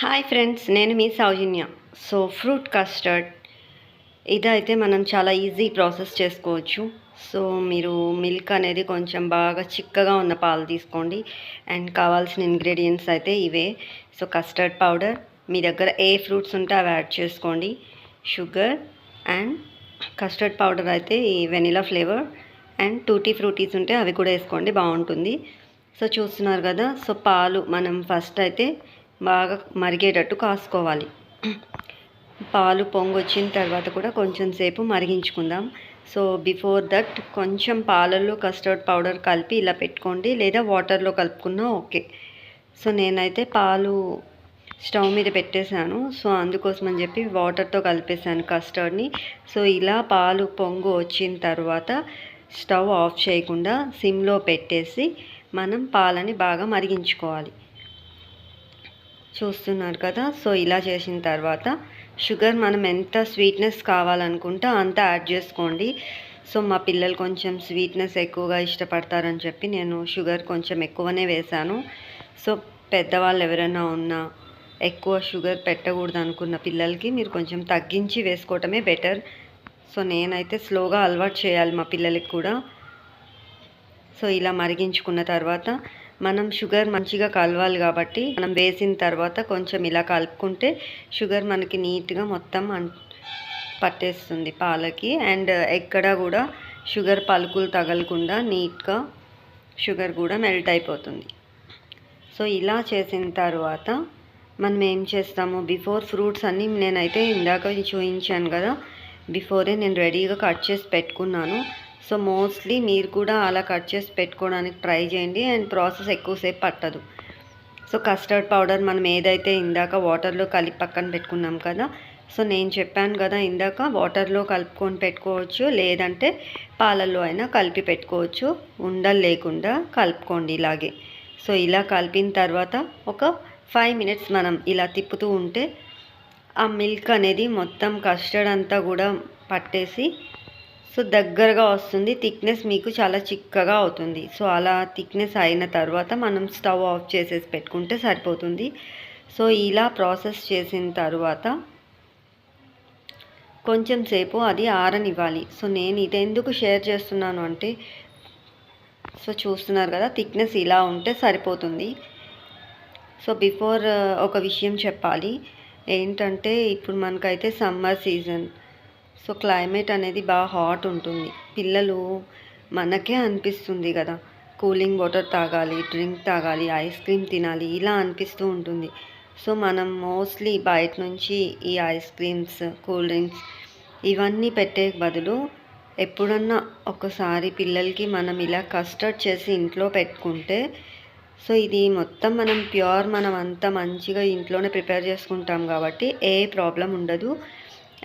Hi friends నేను మీ Soujanya. So fruit custard ఇదైతే మనం చాలా ఈజీ ప్రాసెస్ చేసుకోవచ్చు. సో మీరు మిల్క్ అనేది కొంచెం బాగా చిక్కగా ఉన్న పాలు తీసుకోండి. అండ్ కావాల్సిన ఇంగ్రీడియంట్స్ అయితే ఇవే. సో కస్టర్డ్ పౌడర్ మీ దగ్గర ఏ ఫ్రూట్స్ ఉంటే అవి యాడ్ చేసుకోండి. షుగర్ అండ్ కస్టర్డ్ పౌడర్ అయితే ఈ vanilla flavour and tutti fruttis ఉంటే అవి కూడా వేసుకోండి బాగుంటుంది. సో చూస్తున్నారు కదా. సో పాలు మనం ఫస్ట్ అయితే బాగా మరిగేటట్టు కాసుకోవాలి. పాలు పొంగు వచ్చిన తర్వాత కూడా కొంచెం సేపు మరిగించుకుందాం. సో బిఫోర్ దట్ కొంచెం పాలల్లో కస్టర్డ్ పౌడర్ కలిపి ఇలా పెట్టుకోండి. లేదా వాటర్లో కలుపుకున్నా ఓకే. సో నేనైతే పాలు స్టవ్ మీద పెట్టేశాను. సో అందుకోసం అని చెప్పి వాటర్తో కలిపేశాను కస్టర్డ్ని. సో ఇలా పాలు పొంగు వచ్చిన తర్వాత స్టవ్ ఆఫ్ చేయకుండా సిమ్లో పెట్టేసి మనం పాలని బాగా మరిగించుకోవాలి. చూస్తున్నారు కదా. సో ఇలా చేసిన తర్వాత షుగర్ మనం ఎంత స్వీట్నెస్ కావాలనుకుంటే అంత యాడ్ చేసుకోండి. సో మా పిల్లలు కొంచెం స్వీట్నెస్ ఎక్కువగా ఇష్టపడతారని చెప్పి నేను షుగర్ కొంచెం ఎక్కువనే వేశాను. సో పెద్దవాళ్ళు ఎవరైనా ఉన్నా ఎక్కువ షుగర్ పెట్టకూడదు అనుకున్న పిల్లలకి మీరు కొంచెం తగ్గించి వేసుకోవటమే బెటర్. సో నేనైతే స్లోగా అలవాటు చేయాలి మా పిల్లలకి కూడా. సో ఇలా మరిగించుకున్న తర్వాత మనం షుగర్ మంచిగా కలవాలి కాబట్టి మనం వేసిన తర్వాత కొంచెం ఇలా కలుపుకుంటే షుగర్ మనకి నీట్గా మొత్తం పట్టేస్తుంది పాలకి. అండ్ ఎక్కడ కూడా షుగర్ పలుకులు తగలకుండా నీట్గా షుగర్ కూడా మెల్ట్ అయిపోతుంది. సో ఇలా చేసిన తర్వాత మనం ఏం చేస్తాము? బిఫోర్ ఫ్రూట్స్ అన్నీ నేనైతే ఇందాక చూపించాను కదా బిఫోరే నేను రెడీగా కట్ చేసి పెట్టుకున్నాను. సో మోస్ట్లీ మీరు కూడా అలా కట్ చేసి పెట్టుకోవడానికి ట్రై చేయండి అండ్ ప్రాసెస్ ఎక్కువసేపు పట్టదు. సో కస్టర్డ్ పౌడర్ మనం ఏదైతే ఇందాక వాటర్లో కలిపి పక్కన పెట్టుకున్నాం కదా సో నేను చెప్పాను కదా ఇందాక వాటర్లో కలుపుకొని పెట్టుకోవచ్చు లేదంటే పాలల్లో అయినా కలిపి పెట్టుకోవచ్చు ఉండలు లేకుండా కలుపుకోండి ఇలాగే. సో ఇలా కలిపిన తర్వాత ఒక ఫైవ్ మినిట్స్ మనం ఇలా తిప్పుతూ ఉంటే ఆ మిల్క్ అనేది మొత్తం కస్టర్డ్ అంతా కూడా పట్టేసి సో దగ్గరగా వస్తుంది. థిక్నెస్ మీకు చాలా చిక్కగా అవుతుంది. సో అలా థిక్నెస్ అయిన తర్వాత మనం స్టవ్ ఆఫ్ చేసేసి పెట్టుకుంటే సరిపోతుంది. సో ఇలా ప్రాసెస్ చేసిన తర్వాత కొంచెం సేపు అది ఆరనివ్వాలి. సో నేను ఇది ఎందుకు షేర్ చేస్తున్నాను అంటే సో చూస్తున్నారు కదా థిక్నెస్ ఇలా ఉంటే సరిపోతుంది. సో బిఫోర్ ఒక విషయం చెప్పాలి. ఏంటంటే ఇప్పుడు మనకైతే సమ్మర్ సీజన్ సో క్లైమేట్ అనేది బాగా హాట్ ఉంటుంది. పిల్లలు మనకే అనిపిస్తుంది కదా. కూలింగ్ వాటర్ తాగాలి డ్రింక్ తాగాలి ఐస్ క్రీమ్ తినాలి ఇలా అనిపిస్తూ ఉంటుంది. సో మనం మోస్ట్లీ బయట నుంచి ఈ ఐస్ క్రీమ్స్ కూల్ డ్రింక్స్ ఇవన్నీ పెట్టే బదులు ఎప్పుడన్నా ఒకసారి పిల్లలకి మనం ఇలా కస్టర్డ్ చేసి ఇంట్లో పెట్టుకుంటే సో ఇది మొత్తం మనం ప్యూర్ మనం అంతా మంచిగా ఇంట్లోనే ప్రిపేర్ చేసుకుంటాం కాబట్టి ఏ ప్రాబ్లం ఉండదు.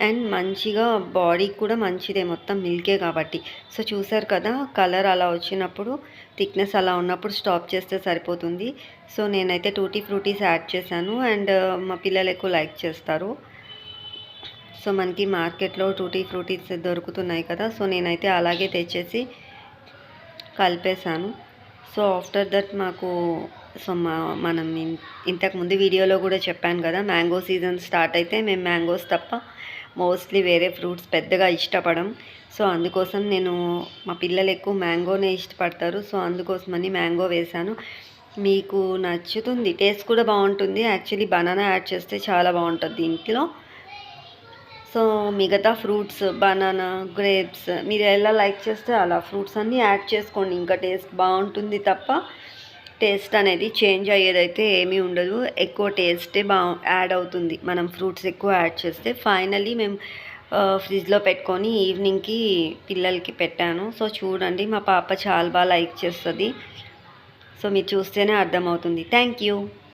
అండ్ మంచిగా బాడీకి కూడా మంచిదే మొత్తం మిల్కే కాబట్టి. సో చూసారు కదా కలర్ అలా వచ్చినప్పుడు థిక్నెస్ అలా ఉన్నప్పుడు స్టాప్ చేస్తే సరిపోతుంది. సో నేనైతే టూటీ ఫ్రూటీస్ యాడ్ చేశాను అండ్ uh, మా పిల్లలు ఎక్కువ లైక్ చేస్తారు. సో మనకి మార్కెట్లో టూటీ ఫ్రూటీస్ దొరుకుతున్నాయి కదా సో నేనైతే అలాగే తెచ్చేసి కలిపేశాను. సో ఆఫ్టర్ దట్ మాకు సో మా మనం ఇంతకుముందు వీడియోలో కూడా చెప్పాను కదా మ్యాంగో సీజన్ స్టార్ట్ అయితే మేము మ్యాంగోస్ తప్ప మోస్ట్లీ వేరే ఫ్రూట్స్ పెద్దగా ఇష్టపడం. సో అందుకోసం నేను మా పిల్లలు ఎక్కువ మ్యాంగోనే ఇష్టపడతారు. సో అందుకోసమని మ్యాంగో వేశాను. మీకు నచ్చుతుంది టేస్ట్ కూడా బాగుంటుంది. యాక్చువల్లీ బనానా యాడ్ చేస్తే చాలా బాగుంటుంది దీంట్లో సో మిగతా ఫ్రూట్స్ బనానా గ్రేప్స్ మీరు ఎలా లైక్ చేస్తే అలా ఫ్రూట్స్ అన్నీ యాడ్ చేసుకోండి. ఇంకా టేస్ట్ బాగుంటుంది తప్ప. టేస్ట్ అనేది చేంజ్ అయ్యేదైతే ఏమీ ఉండదు. ఎక్కువ టేస్టే బా యాడ్ అవుతుంది. మనం ఫ్రూట్స్ ఎక్కువ యాడ్ చేస్తే ఫైనలీ మేము ఫ్రిడ్జ్లో పెట్టుకొని ఈవినింగ్కి పిల్లలకి పెట్టాను. సో చూడండి మా పాప చాలా బాగా లైక్ చేస్తుంది. సో మీరు చూస్తేనే అర్థమవుతుంది. Thank you.